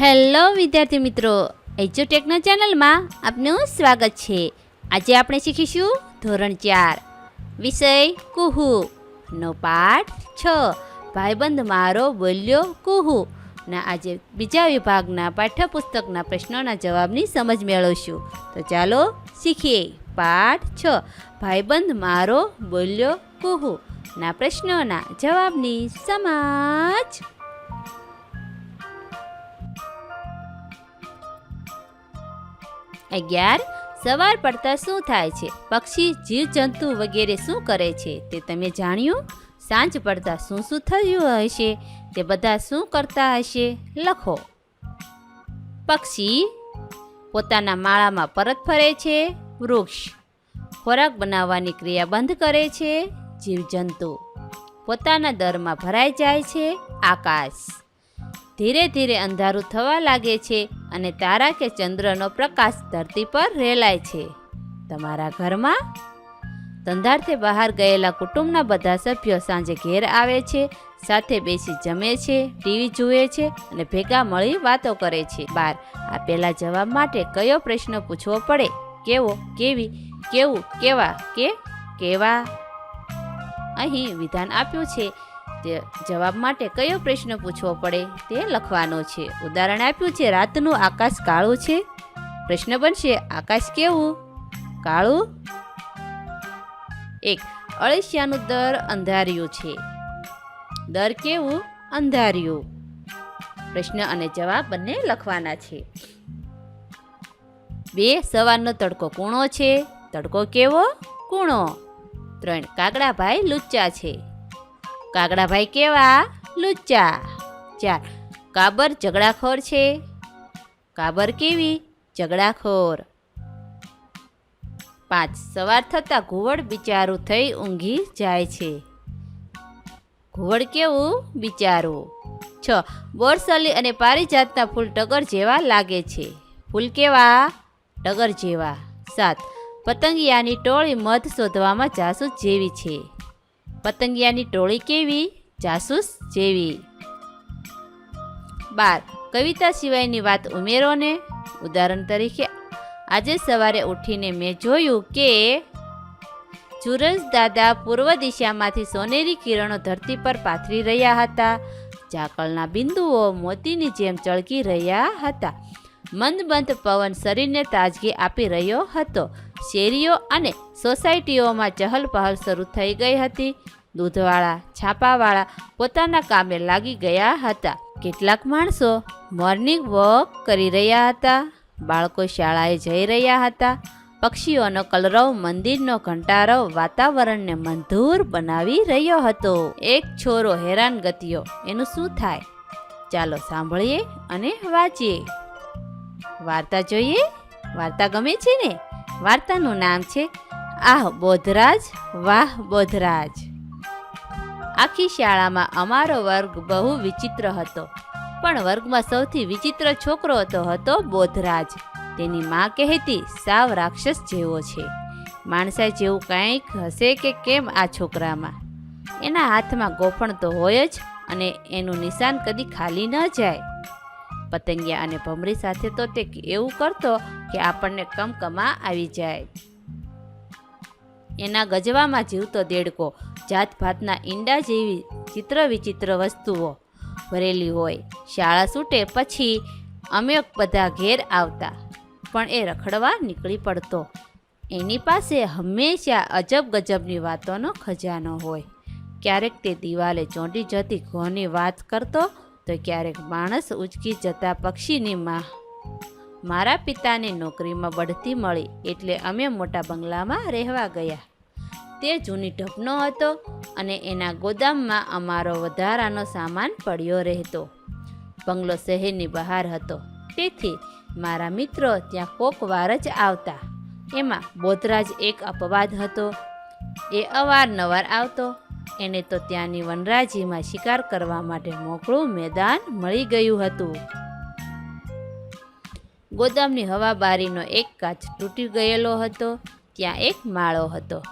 Hello વિદ્યાર્થી મિત્રો એજ્યુટેકના ચેનલમાં આપનું સ્વાગત છે. આજે આપણે શીખીશું ધોરણ ચાર, વિષય કુહુ. નો પાઠ છ, ભાઈબંધ મારો બોલ્યો કુહુ. ના, આજે બીજા વિભાગના પાઠ્યપુસ્તકના પ્રશ્નોના જવાબની સમજ મેળવશું. તો ચાલો શીખીએ. પાઠ છ, ભાઈબંધ મારો બોલ્યો કુહુ. ના, પ્રશ્નોના જવાબની સમજ. અગિયાર, સવાર પડતા શું થાય છે? પક્ષી જીવજંતુ વગેરે શું કરે છે? તે તમે જાણ્યું? સાંજ પડતા શું શું થયું હશે? તે બધા શું કરતા હશે? લખો. પક્ષી પોતાના માળામાં પરત ફરે છે. વૃક્ષ ખોરાક બનાવવાની ક્રિયા બંધ કરે છે. જીવજંતુ પોતાના દરમાં ભરાઈ જાય છે. આકાશ ધીરે ધીરે અંધારું થવા લાગે છે. અને તારા કે ચંદ્રનો પ્રકાશ ધરતી પર રેલાય છે. તમારા ઘરમાં? ધંધાર્થે બહાર ગયેલા કુટુંબના બધા સભ્યો સાંજે ઘેર આવે છે, સાથે બેસી જમે છે, ટીવી જુએ છે અને ભેગા મળી વાતો કરે છે. બાર આપેલા જવાબ માટે કયો પ્રશ્ન પૂછવો પડે? કેવો, કેવી, કેવું, કેવા, કે, કેવા? અહીં વિધાન આપ્યું છે તે જવાબ માટે કયો પ્રશ્ન પૂછવો પડે તે લખવાનો છે. ઉદાહરણ આપ્યું છે, રાતનું આકાશ કાળું છે. પ્રશ્ન બનશે, આકાશ કેવું? કાળું? એક, અળસિયાનું દર અંધાર્યું છે. દર કેવું? અંધાર્યું. પ્રશ્ન અને જવાબ બંને લખવાના છે. બે, સવારનો તડકો કૂણો છે. તડકો કેવો? કૂણો. ત્રણ કાગડાભાઈ લુચ્ચા છે. કાગડાભાઈ કેવા? લુચ્ચા. ચાર કાબર ઝઘડાખોર છે. કાબર કેવી? ઝઘડાખોર. પાંચ, સવાર થતાં ઘુવડ બિચારું થઈ ઊંઘી જાય છે. ઘુવડ કેવું? બિચારું. છ, બોરસલી અને પારિજાતના ફૂલ ટગર જેવા લાગે છે. ફૂલ કેવા? ટગર જેવા. સાત, પતંગિયાની ટોળી મધ શોધવામાં જાસૂસ જેવી છે. પતંગિયાની ટોળી કેવી? જાસૂસ જેવી. બાર. કવિતા સિવાયની વાત ઉમેરો ને. ઉદાહરણ તરીકે, આજે સવારે ઉઠીને મેં જોયું કે જુરજ દાદા પૂર્વ દિશામાંથી સોનેરી કિરણો ધરતી પર પાથરી રહ્યા હતા. ઝાકળના બિંદુઓ મોતીની જેમ ચળકી રહ્યા હતા. મંદબંધ પવન શરીરને તાજગી આપી રહ્યો હતો. શેરીઓ અને સોસાયટીઓમાં ચહલ પહલ શરૂ થઈ ગઈ હતી. દૂધવાળા, છાપાવાળા પોતાના કામે લાગી ગયા હતા. કેટલાક માણસો મોર્નિંગ વોક કરી રહ્યા હતા. બાળકો શાળાએ જઈ રહ્યા હતા. પક્ષીઓનો કલરવ, મંદિરનો ઘંટારવ, વાતાવરણને મંધુર બનાવી રહ્યો હતો. એક છોરો હેરાન ગતિયો. એનું શું થાય? ચાલો સાંભળીએ અને વાંચીએ. વાર્તા જોઈએ? વાર્તા ગમે છે ને? વાર્તાનું નામ છે, આહ, બોધરાજ, વાહ, બોધરાજ. આખી શાળામાં અમારો વર્ગ બહુ વિચિત્ર હતો. પણ વર્ગમાં સૌથી વિચિત્ર છોકરો તો હતો બોધરાજ. તેની મા કહેતી, સાવ રાક્ષસ જેવો છે. માણસા જેવું કંઈક હશે કે કેમ આ છોકરામાં? એના હાથમાં ગોફણ તો હોય જ અને એનું નિશાન કદી ખાલી ન જાય. પતંગિયા અને ભમરી સાથે તો તે એવું કરતો કે આપણને કમકમા આવી જાય. એના ગજવામાં જીવતો દેડકો જાત ભાતના ઈંડા જેવી ચિત્ર વિચિત્ર વસ્તુઓ ભરેલી હોય. શાળા છૂટે પછી અમે બધા ઘેર આવતા, પણ એ રખડવા નીકળી પડતો. એની પાસે હંમેશા અજબ ગજબની વાતોનો ખજાનો હોય. ક્યારેક તે દિવાલે ચોંટી જતી ઘોની વાત કરતો, તો ક્યારેક માણસ ઉચકી જતા પક્ષીની માં મારા પિતાને નોકરીમાં બઢતી મળી એટલે અમે મોટા બંગલામાં રહેવા ગયા. તે જૂની ઢબનો હતો અને એના ગોદામમાં અમારો વધારાનો સામાન પડ્યો રહેતો. બંગલો શહેરની બહાર હતો. તેથી મારા મિત્રો ત્યાં કોક વાર જ આવતા. એમાં બોધરાજ એક અપવાદ હતો. એ અવારનવાર આવતો. એને તો ત્યાંની વનરાજીમાં શિકાર કરવા માટે મોકળું મેદાન મળી ગયું હતું. ગોદામની હવાબારીનો એક કાચ તૂટી ગયેલો હતો, ત્યાં એક માળો હતો.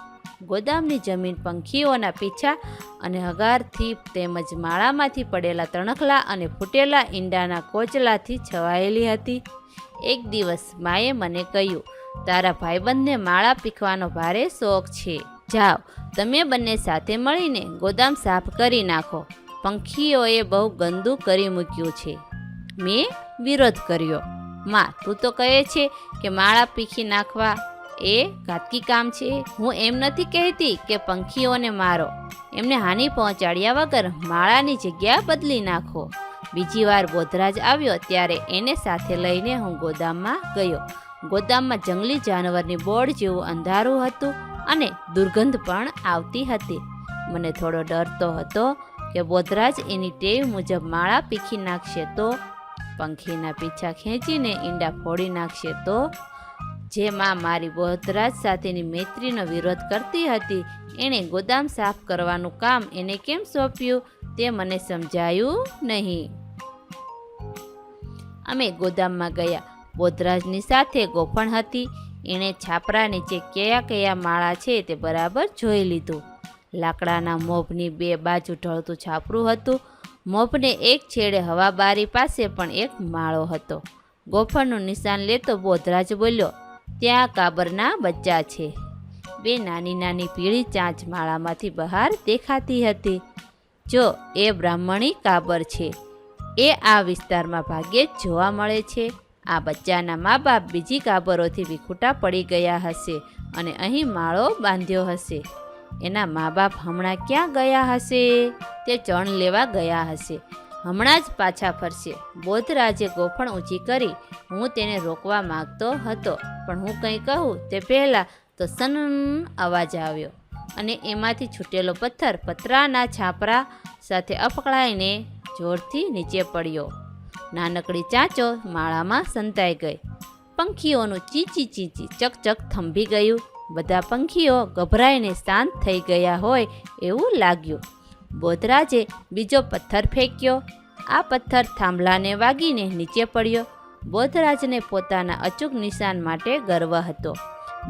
ગોદામની જમીન પંખીઓના પીછા અને હગારથી તેમજ માળામાંથી પડેલા તણખલા અને ફૂટેલા ઈંડાના કોચલાથી છવાયેલી હતી. એક દિવસ માએ મને કહ્યું, તારા ભાઈબંધને માળા પીખવાનો ભારે શોખ છે. જાઓ, તમે બંને સાથે મળીને ગોદામ સાફ કરી નાખો. પંખીઓએ બહુ ગંદુ કરી મૂક્યું છે. મેં વિરોધ કર્યો. માં, તું તો કહે છે કે માળા પીખી નાખવા એ ઘાતકી કામ છે. હું એમ નથી કહેતી કે પંખીઓને મારો. એમને હાનિ પહોંચાડ્યા વગર માળાની જગ્યા બદલી નાખો. બીજી વાર બોધરાજ આવ્યો ત્યારે એને સાથે લઈને હું ગોદામમાં ગયો. ગોદામમાં જંગલી જાનવરની બોર્ડ જેવું અંધારું હતું અને દુર્ગંધ પણ આવતી હતી. મને થોડો ડર તો હતો કે બોધરાજ એની ટેવ મુજબ માળા પીખી નાખશે તો પંખીના પીછા ખેંચીને ઈંડા ફોડી નાખશે તો જે માં મારી બોધરાજ સાથેની મૈત્રીનો વિરોધ કરતી હતી. એણે ગોદામ સાફ કરવાનું કામ એને કેમ સોંપ્યું તે મને સમજાયું નહીં. અમે ગોદામમાં ગયા. બોધરાજની સાથે ગોફણ હતી. એણે છાપરા નીચે કયા કયા માળા છે તે બરાબર જોઈ લીધું. લાકડાના મોભની બે બાજુ ઢળતું છાપરું હતું. મોભને એક છેડે હવાબારી પાસે પણ એક માળો હતો. ગોફણનું નિશાન લેતો બોધરાજ બોલ્યો, ત્યાં કાબરના બચ્ચા છે. બે નાની નાની પીળી ચાંચ માળામાંથી બહાર દેખાતી હતી. જો, એ બ્રાહ્મણી કાબર છે. એ આ વિસ્તારમાં ભાગ્યે જ જોવા મળે છે. આ બચ્ચાના મા બાપ બીજી કાબરોથી વિખૂટા પડી ગયા હશે અને અહીં માળો બાંધ્યો હશે. એના મા બાપ હમણાં ક્યાં ગયા હશે? તે ચણ લેવા ગયા હશે. હમણાં જ પાછા ફરશે. બોધરાજે ગોફણ ઊંચી કરી. હું તેને રોકવા માગતો હતો. પણ હું કંઈ કહું તે પહેલાં તો સન અવાજ આવ્યો અને એમાંથી છૂટેલો પથ્થર પતરાના છાપરા સાથે અપકળાઈને જોરથી નીચે પડ્યો. નાનકડી ચાંચો માળામાં સંતાઈ ગઈ. પંખીઓનું ચીચી ચીચી ચકચક થંભી ગયું. બધા પંખીઓ ગભરાઈને શાંત થઈ ગયા હોય એવું લાગ્યું. બોધરાજે બીજો પથ્થર ફેંક્યો. આ પથ્થર થાંભલાને વાગીને નીચે પડ્યો. બોધરાજને પોતાના અચૂક નિશાન માટે ગર્વ હતો.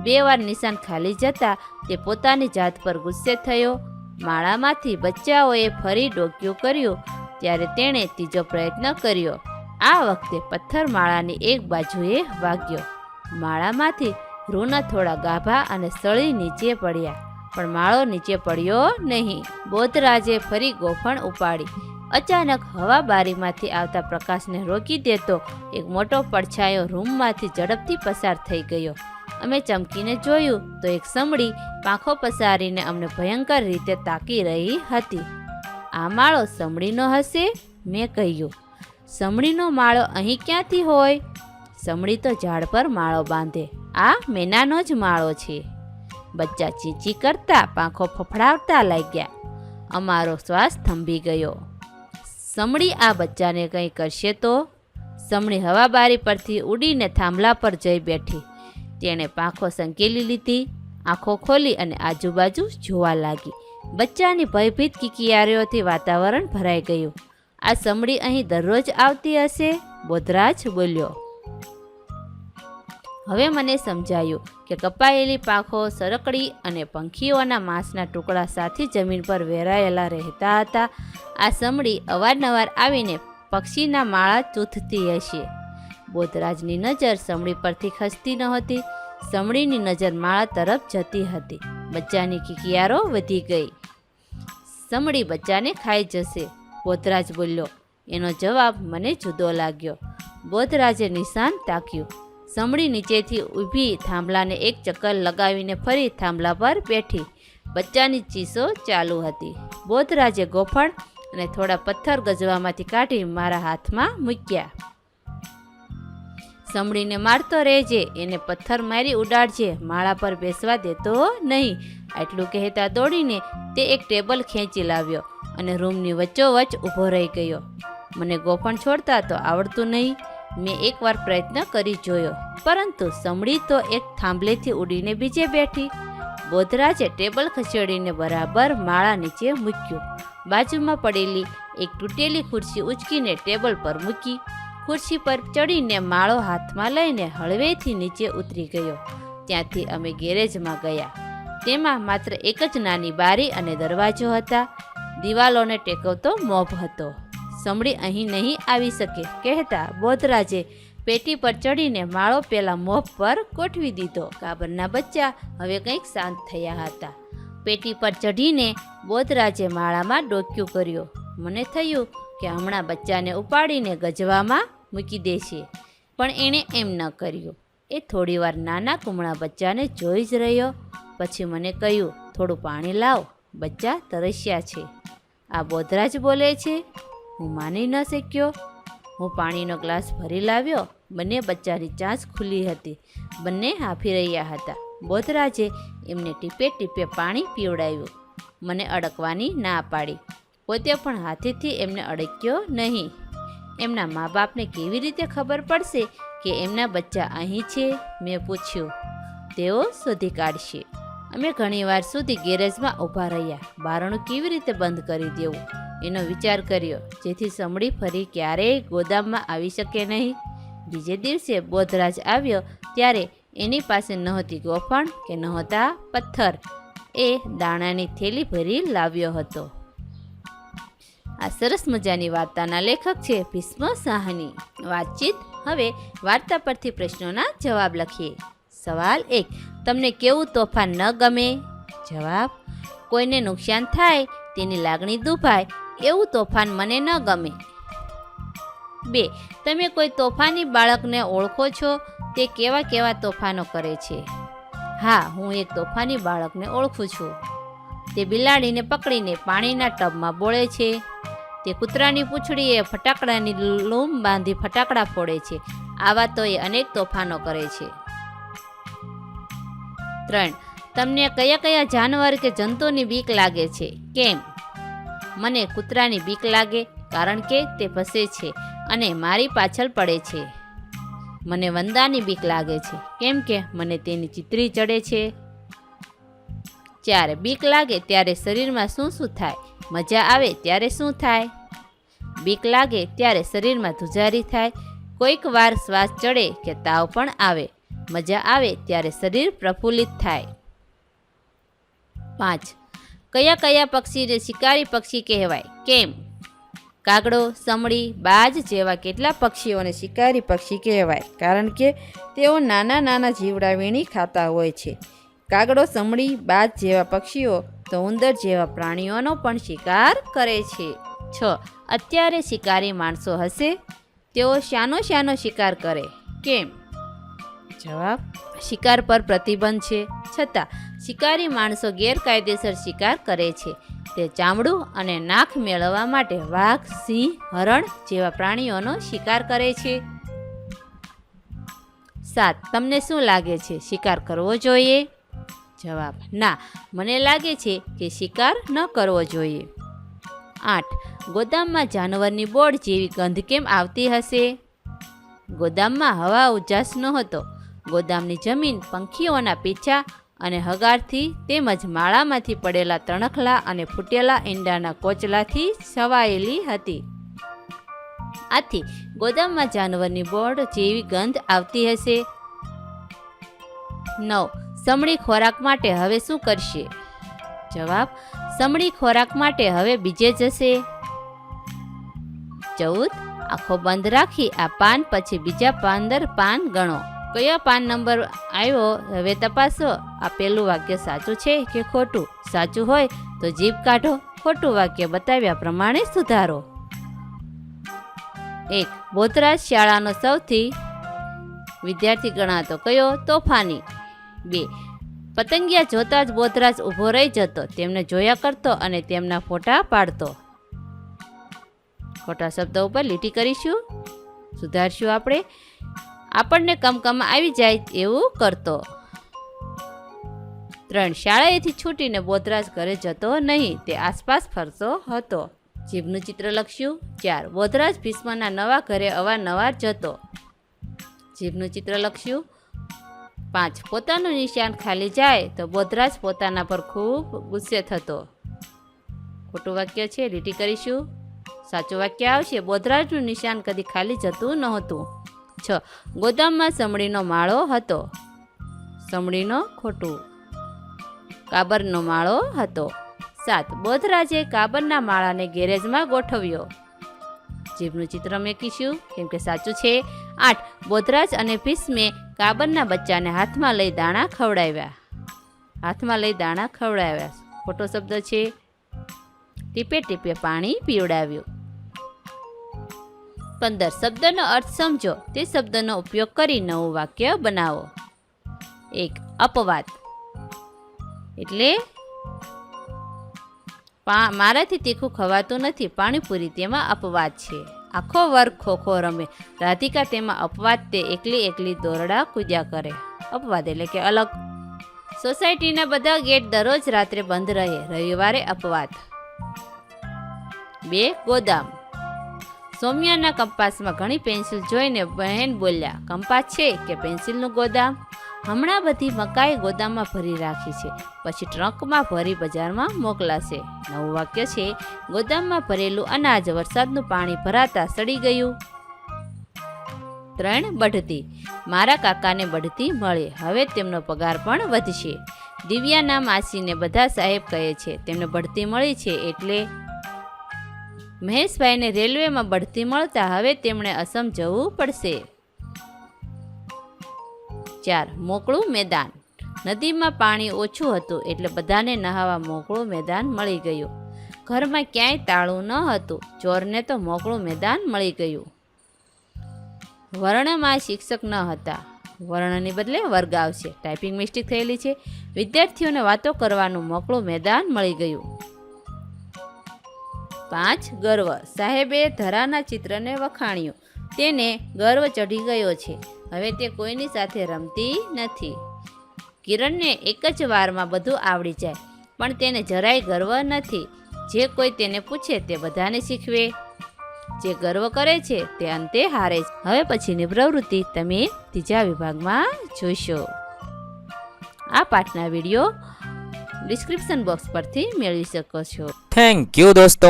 બે વાર નિશાન ખાલી જતાં તે પોતાની જાત પર ગુસ્સે થયો. માળામાંથી બચ્ચાઓએ ફરી ડોક્યું કર્યું, ત્યારે તેણે ત્રીજો પ્રયત્ન કર્યો. આ વખતે પથ્થર માળાની એક બાજુએ વાગ્યો. માળામાંથી રૂના થોડા ગાભા અને સળી નીચે પડ્યા, પણ માળો નીચે પડ્યો નહીં. બોધરાજે ફરી ગોફણ ઉપાડી. અચાનક હવા બારીમાંથી આવતા પ્રકાશને રોકી દેતો એક મોટો પડછાયો રૂમમાંથી ઝડપથી પસાર થઈ ગયો. અમે ચમકીને જોયું તો એક સમડી પાંખો પસારીને અમને ભયંકર રીતે તાકી રહી હતી. આ માળો સમડીનો હશે? મેં કહ્યું. સમડીનો માળો અહીં ક્યાંથી હોય? સમડી તો ઝાડ પર માળો બાંધે. આ મેનાનો જ માળો છે. બચ્ચા ચીચી કરતા પાંખો ફફડાવતા લાગ્યા. અમારો શ્વાસ થંભી ગયો. સમડી આ બચ્ચાને કંઈ કરશે તો? સમડી હવાબારી પરથી ઉડીને થાંભલા પર જઈ બેઠી. તેણે પાંખો સંકેલી લીધી, આંખો ખોલી અને આજુબાજુ જોવા લાગી. બચ્ચાની ભયભીત કિકિયારીઓથી વાતાવરણ ભરાઈ ગયું. આ સમડી અહીં દરરોજ આવતી હશે? બોધરાજ બોલ્યો. હવે મને સમજાયું કે કપાયેલી પાંખો સરકડી અને પંખીઓના માંસના ટુકડા સાથે જમીન પર વેરાયેલા રહેતા હતા. આ સમડી અવારનવાર આવીને પક્ષીના માળા ચૂથતી હશે. બોધરાજની નજર સમડી પરથી ખસતી નહોતી સમડીની નજર માળા તરફ જતી હતી. બચ્ચાની કિકિયારો વધી ગઈ. સમડી બચ્ચાને ખાઈ જશે. બોધરાજ બોલ્યો, એનો જવાબ મને જુદો લાગ્યો. બોધરાજે નિશાન તાક્યું. સમડી નીચેથી ઊભી થાંભલાને એક ચક્કર લગાવીને ફરી થાંભલા પર બેઠી. બચ્ચાની ચીસો ચાલુ હતી. બોધરાજે ગોફણ અને થોડા પથ્થર ગજવામાંથી કાઢી મારા હાથમાં મૂક્યા. સમડીને મારતો રહેજે, એને પથ્થર મારી ઉડાડજે, માળા પર બેસવા દેતો નહીં. આટલું કહેતા દોડીને તે એક ટેબલ ખેંચી લાવ્યો અને રૂમની વચ્ચોવચ્ચ ઊભો રહી ગયો. મને ગોફણ છોડતા તો આવડતું નહીં. મેં એકવાર પ્રયત્ન કરી જોયો, પરંતુ સમડી તો એક થાંભલેથી ઉડીને બીજે બેઠી. બોધરાજે ટેબલ ખસેડીને બરાબર માળા નીચે મૂક્યું. બાજુમાં પડેલી એક તૂટેલી ખુરશી ઉચકીને ટેબલ પર મૂકી. ખુરશી પર ચડીને માળો હાથમાં લઈને હળવેથી નીચે ઉતરી ગયો. ત્યાંથી અમે ગેરેજમાં ગયા. તેમાં માત્ર એક જ નાની બારી અને દરવાજો હતા. દિવાલોને ટેકવતો મોભ હતો. સમડી અહીં નહીં આવી શકે. કહેતા બોધરાજે પેટી પર ચડીને માળો પેલા મોભ પર ગોઠવી દીધો. કાબરના બચ્ચા હવે કંઈક શાંત થયા હતા. પેટી પર ચઢીને બોધરાજે માળામાં ડોક્યું કર્યું. મને થયું કે હમણાં બચ્ચાને ઉપાડીને ગજવામાં મૂકી દેશે. પણ એણે એમ ન કર્યું. એ થોડીવાર નાના કુમળા બચ્ચાને જોઈ જ રહ્યો. પછી મને કહ્યું, થોડું પાણી લાવ. બચ્ચા તરસ્યા છે. આ બોધરાજ બોલે છે હું માની ન શક્યો. હું પાણીનો ગ્લાસ ભરી લાવ્યો. બંને બચ્ચાની ચાંચ ખુલ્લી હતી. બંને હાંફી રહ્યા હતા. બોધરાજે એમને ટીપે ટીપે પાણી પીવડાવ્યું. મને અડકવાની ના પાડી. પોતે પણ હાથેથી એમને અડક્યો નહીં. એમના મા બાપને કેવી રીતે ખબર પડશે કે એમના બચ્ચા અહીં છે? મેં પૂછ્યું. તેઓ શોધી કાઢશે. અમે ઘણીવાર સુધી ગેરેજમાં ઊભા રહ્યા. બારણું કેવી રીતે બંધ કરી દેવું? એનો વિચાર કર્યો. જેથી સમડી ફરી ક્યારેય ગોદામમાં આવી શકે નહીં. બીજે દિવસે બોધરાજ આવ્યો ત્યારે એની પાસે નહોતી ગોફણ કે નહોતા પથ્થર. એ દાણાની થેલી ભરી લાવ્યો હતો. આ સરસ મજાની વાર્તાના લેખક છે ભીષ્મ સાહની. વાતચીત હવે વાર્તા પરથી પ્રશ્નોના જવાબ લખીએ. સવાલ એક, તમને કેવું તોફાન ન ગમે? જવાબ, કોઈને નુકસાન થાય, તેની લાગણી દુભાય એવું તોફાન મને ન ગમે. બે, તમે કોઈ તોફાની બાળકને ઓળખો છો? તે કેવા કેવા તોફાનો કરે છે? હા, હું એક તોફાની બાળકને ઓળખું છું. તે બિલાડીને પકડીને પાણીના ટબમાં બોળે છે. તે કૂતરાની પૂંછડીએ ફટાકડાની લૂમ બાંધી ફટાકડા ફોડે છે. આવા તો એ અનેક તોફાનો કરે છે. ત્રણ, તમને કયા કયા જાનવર કે જંતુની બીક લાગે છે? કેમ? મને કૂતરાની બીક લાગે કારણ કે તે ભસે છે અને મારી પાછળ પડે છે. મને વંદાની બીક લાગે છે. કેમ કે મને તેની ચિત્રી ચડે છે. જ્યારે બીક લાગે ત્યારે શરીરમાં શું શું થાય? મજા આવે ત્યારે શું થાય? બીક લાગે ત્યારે શરીરમાં ધુજારી થાય. કોઈક વાર શ્વાસ ચડે કે તાવ પણ આવે. મજા આવે ત્યારે શરીર પ્રફુલ્લિત થાય. પાંચ. કયા કયા પક્ષીને શિકારી પક્ષી કહેવાય? કેમ? કાગડો, સમડી, બાજ જેવા કેટલા પક્ષીઓને શિકારી પક્ષી કહેવાય? કારણ કે તેઓ નાના નાના જીવડા વીણી ખાતા હોય છે. કાગડો, સમડી, બાજ જેવા પક્ષીઓ તો ઉંદર જેવા પ્રાણીઓનો પણ શિકાર કરે છે. છ. અત્યારે શિકારી માણસો હશે? તેઓ શાનો શાનો શિકાર કરે. કેમ? જવાબ, શિકાર પર પ્રતિબંધ છે. છતાં શિકારી માણસો ગેરકાયદેસર શિકાર કરે છે. તે ચામડું અને નાખ મેળવવા માટે વાઘ, સિંહ, હરણ જેવા પ્રાણીઓનો શિકાર કરે છે. સાત, તમને શું લાગે છે? શિકાર કરવો જોઈએ? જવાબ, ના, મને લાગે છે કે શિકાર ન કરવો જોઈએ. આઠ, ગોદામમાં જાનવરની બોર્ડ જેવી ગંધ કેમ આવતી હશે? ગોદામમાં હવા ઉજાસ નહોતો. ગોદામની જમીન પંખીઓના પીછા અને હગારથી તેમજ માળામાંથી પડેલા તણખલા અને ફૂટેલા ઈંડાના કોચલાથી છવાયેલી હતી. આથી ગોદામમાં જાનવરની બોર્ડ જેવી ગંધ આવતી હશે. નવ સમળી ખોરાક માટે હવે શું કરશે? જવાબ સમડી ખોરાક માટે હવે બીજે જશે. ચૌદ, આંખો બંધ રાખી આ પાન પછી બીજા પંદર પાન ગણો. કયો પાન નંબર આવ્યો, હવે તપાસો. આ પેલું વાક્ય સાચું છે કે ખોટું? સાચું હોય તો જીભ કાઢો, ખોટું વાક્ય બતાવ્યા પ્રમાણે સુધારો. એક બોધરાજ શાળાનો સૌથી વિદ્યાર્થી ગણાતો કયો? તોફાની. બે, પતંગિયા જોતા જ બોધરાજ ઊભો રહી જતો, તેમને જોયા કરતો અને તેમના ફોટા પાડતો. ખોટા શબ્દો ઉપર લીટી કરીશું? સુધારશું આપણે? આપણને કમકમ આવી જાય એવું કરતો. ત્રણ શાળાએથી છૂટીને બોધરાજ ઘરે જતો નહીં, તે આસપાસ ફરતો હતો. જીભનું ચિત્ર લખ્યું, ચાર. બોધરાજ ભીષ્મના નવા ઘરે અવારનવાર જતો. જીભનું ચિત્ર લખ્યું, પાંચ પોતાનું નિશાન ખાલી જાય તો બોધરાજ પોતાના પર ખૂબ ગુસ્સે થતો. ખોટું વાક્ય છે લીટી કરીશું. સાચું વાક્ય આવશે, બોધરાજનું નિશાન કદી ખાલી જતું નહોતું. છ. ગોદામમાં સમડીનો માળો હતો. સમડીનો ખોટું. કાબરનો માળો હતો. સાત. બોધરાજે કાબરના માળાને ગેરેજમાં ગોઠવ્યો. જીભનું ચિત્ર મેકીશું, કેમ કે સાચું છે. આઠ. બોધરાજ અને ભીષ્મે કાબરના બચ્ચાને હાથમાં લઈ દાણા ખવડાવ્યા. હાથમાં લઈ દાણા ખવડાવ્યા. ખોટો શબ્દ છે. ટીપે ટીપે પાણી પીવડાવ્યું. પંદર શબ્દનો અર્થ સમજો. તે શબ્દનો ઉપયોગ કરી નવું વાક્ય બનાવો. એક, અપવાદ. એટલે મારાથી તીખું ખવાતું નથી. પાણીપુરી તેમાં અપવાદ છે. આખો વર્ગ ખોખો રમે. રાધિકા તેમાં અપવાદ તે એકલી એકલી દોરડા કૂદ્યા કરે. અપવાદ એટલે કે અલગ. સોસાયટીના બધા ગેટ દરરોજ રાત્રે બંધ રહે. રવિવારે અપવાદ. બે, ગોદામ. સૌમ્યાના કંપાસમાં ઘણી પેન્સિલ જોઈને બહેન બોલ્યા, કંપાસ છે કે પેન્સિલનું ગોદામ? હમણાં બધી મકાઈ ગોદામમાં ભરી રાખી છે, પછી ટ્રંકમાં ભરી બજારમાં મોકલાશે. નવું વાક્ય છે, ગોદામમાં ભરેલું અનાજ વરસાદનું પાણી ભરાતા સડી ગયું. ત્રણ બઢતી. મારા કાકાને બઢતી મળે, હવે તેમનો પગાર પણ વધશે. દિવ્યાના માસીને બધા સાહેબ કહે છે, તેમને બઢતી મળી છે એટલે મહેશભાઈને રેલવેમાં બઢતી મળતા હવે તેમણે અસમ જવું પડશે. ચાર, મોકળું મેદાન. નદીમાં પાણી ઓછું હતું એટલે બધાને નહાવા મોકળું મેદાન મળી ગયું. ઘરમાં ક્યાંય તાળું ન હતું, ચોરને તો મોકળું મેદાન મળી ગયું. વર્ણમાં શિક્ષક ન હતા. વર્ણની બદલે વર્ગ આવશે. ટાઈપિંગ મિસ્ટેક થયેલી છે. વિદ્યાર્થીઓને વાતો કરવાનું મોકળું મેદાન મળી ગયું. પાંચ ગર્વ. સાહેબે ધરાના ચિત્રને વખાણ્યું. તેને ગર્વ ચઢી ગયો છે. હવે તે કોઈની સાથે રમતી નથી. કિરણને એક જ વારમાં બધું આવડી જાય, પણ તેને જરાય ગર્વ નથી. જે કોઈ તેને પૂછે તે બધાને શીખવે. જે ગર્વ કરે છે તે અંતે હારે છે હવે પછીની પ્રવૃત્તિ તમે ત્રીજા વિભાગમાં જોઈશો આ પાઠના વીડિયો ડિસ્ક્રિપ્શન બોક્સ પરથી મેળવી શકો છો. થેન્ક યુ દોસ્તો.